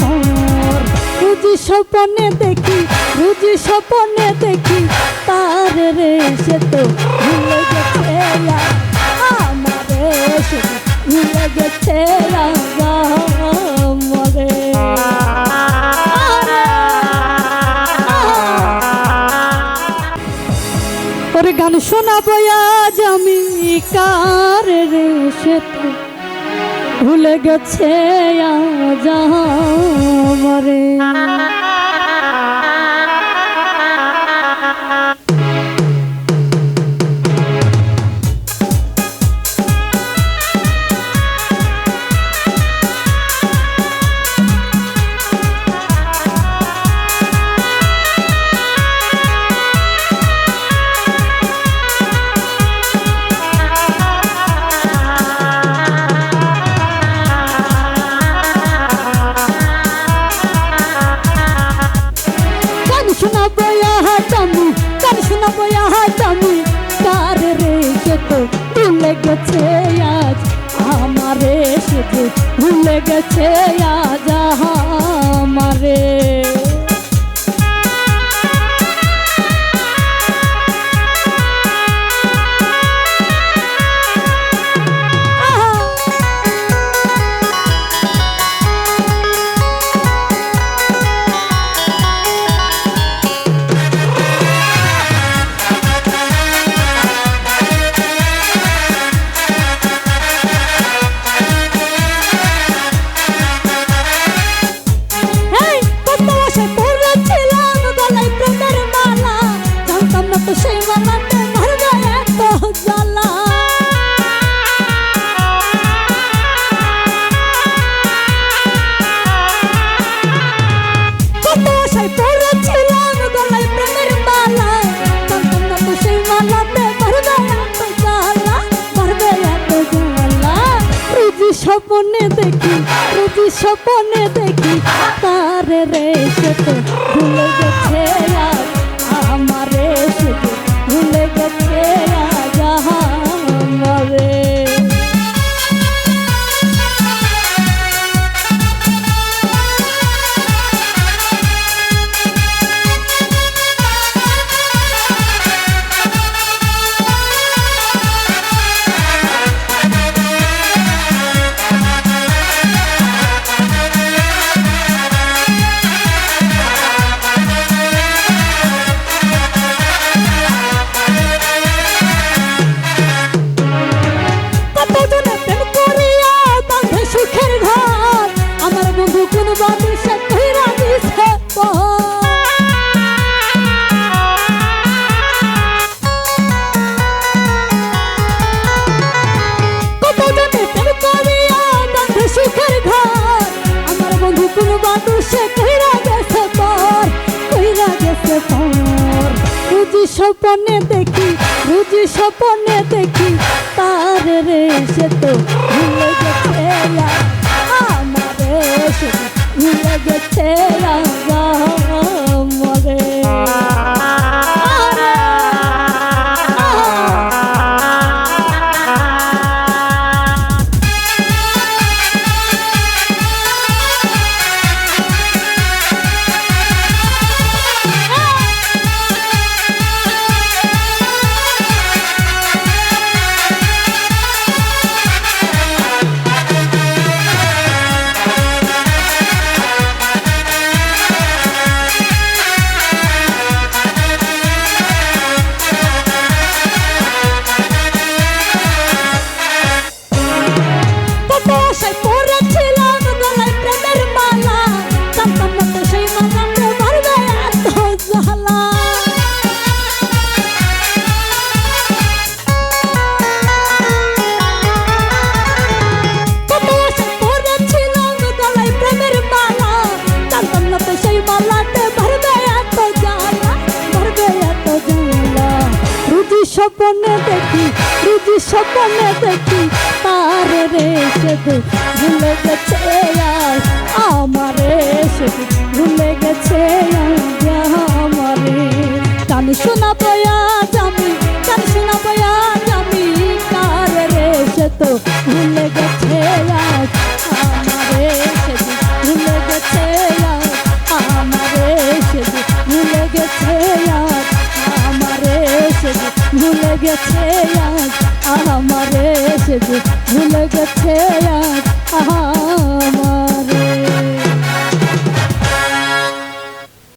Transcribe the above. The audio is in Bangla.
পর। রুজি দেখি রুজি দেখি, তার রে সে তো ভুলে গেছে আমারে সে ভুলে গেছে ওরে গান শোনাবো আজ আমি, কার রে সে ভুলে গেছে আজ ভুলে গেছে আজ আমারে শুধু ভুলে গেছে আজ আমারে স্বপ্নে দেখি রুজি স্বপনে দেখি তার রে সে তো ভুলে গেছে। স্বপ্নে দেখি বুঝি স্বপ্নে দেখি তার রে সে তো ভুলে গেছে। স্বপ্নে দেখি, রুজি সপনে দেখি তার রে সে তো ভুলে গেছে আজ আমার সে তো ভুলে গেছে আমার। আমারে শোনা শোনাবো আজ আজ আমার এসেছে ভুলে গেছে আজ আমার।